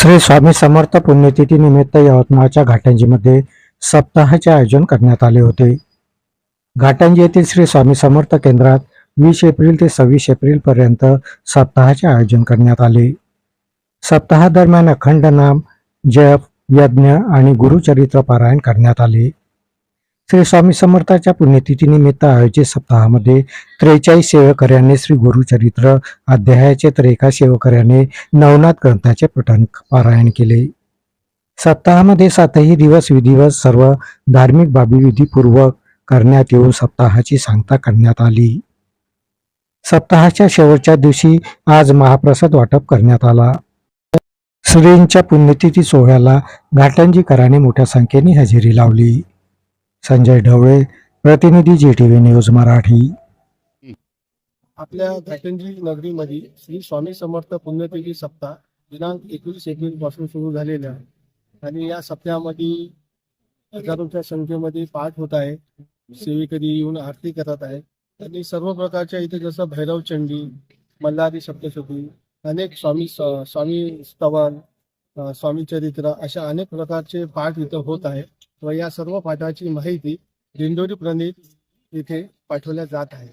श्री स्वामी समर्थ पुण्यतिथी निमित्त यवतमाळच्या घाटंजीमध्ये सप्ताहाचे आयोजन करण्यात आले होते. घाटंजी येथील श्री स्वामी समर्थ केंद्रात वीस एप्रिल ते सव्वीस एप्रिल पर्यंत सप्ताहाचे आयोजन करण्यात आले. सप्ताहादरम्यान अखंड नाम जप यज्ञ आणि गुरुचरित्र पारायण करण्यात आले. श्री स्वामी समर्थाच्या पुण्यतिथीनिमित्त आयोजित सप्ताहामध्ये त्रेचाळीस सेवकऱ्याने श्री गुरुचरित्र अध्यायाचे तर एका सेवकऱ्याने नवनाथ ग्रंथाचे पठण पारायण केले. सप्ताहामध्ये सातही दिवस विधिवत सर्व धार्मिक बाबी विधीपूर्वक करण्यात येऊन सप्ताहाची सांगता करण्यात आली. सप्ताहाच्या शेवटच्या दिवशी आज महाप्रसाद वाटप करण्यात आला. श्रींच्या पुण्यतिथी सोहळ्याला घाटंजीकरांनी मोठ्या संख्येने हजेरी लावली. संजय ढवळे प्रतिनिधी G T V news Marathi. आपल्या घाटंजी नगरीमध्ये श्री स्वामी समर्थ पुण्यतिथी सप्ताह दिनांक एकवीस एप्रिलपासून सुरू झालेला आहे. आणि या सप्ताहामध्ये हजारोच्या संख्येमध्ये पाठ होत आहे. सेवेकरी येऊन आरती करत आहे. आणि सर्व प्रकारच्या इथे जसं भैरव चंडी मल्हारी सप्तशती अनेक स्वामी स्वामी स्तवन स्वामी चरित्र अशा अनेक प्रकारचे पाठ इथं होत आहे. व या सर्व पाठाची माहिती दिंडोरी प्रणित इथे पाठवल्या जात आहे.